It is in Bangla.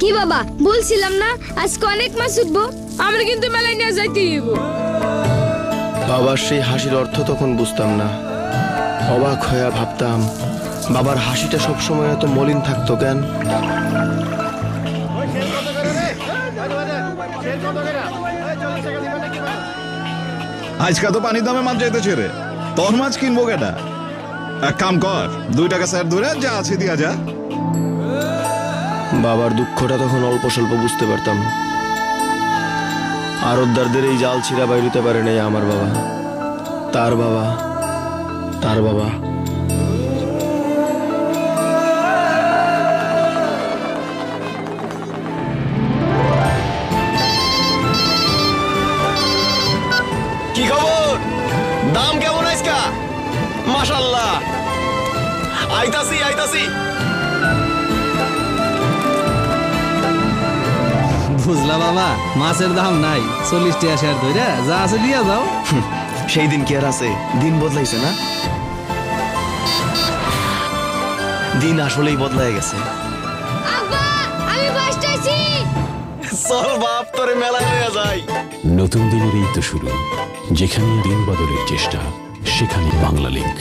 কি বাবা? বলছিলাম না আজকে অনেক মাছ উঠবো। আমরা কিন্তু মেলায় নিয়ে যাইতে বাবার সেই হাসির অর্থ তখন বুঝতাম না। অবাক হয়ে ভাবতাম বাবার হাসিটা সবসময় এত মলিন থাকতো কেন? আজকে তো পানির দামে মাছ যাইতেছে রে। তোর মাছ কিনবো কেটা এক কাম কর দুই টাকা স্যার ধরে যা আছে দিয়া যা। বাবার দুঃখটা তখন অল্প স্বল্প বুঝতে পারতাম। আরবদারদের এই জাল ছিঁড়া বাইরিতে পারে নাই আমার বাবা। তার বাবা তার বাবা। কি খবর? দাম কেমন আজকা? মাশাল্লাহ আইতাছি আইতাছি। বাবা মাছের দাম নাই। চল্লিশ টাকা শেয়ার ধরে যা আছে দিয়া যাও। সেই দিন কি আর আছে? দিন বদলাইছে না? দিন আসলেই বদলায় গেছে। আব্বা আমি ফার্স্ট আছি চল বাপ তোরে মেলায় লইয়া যাই। নতুন দিনের এই তো শুরু। যেখানে দিন বদলের চেষ্টা সেখানে বাংলা লিঙ্ক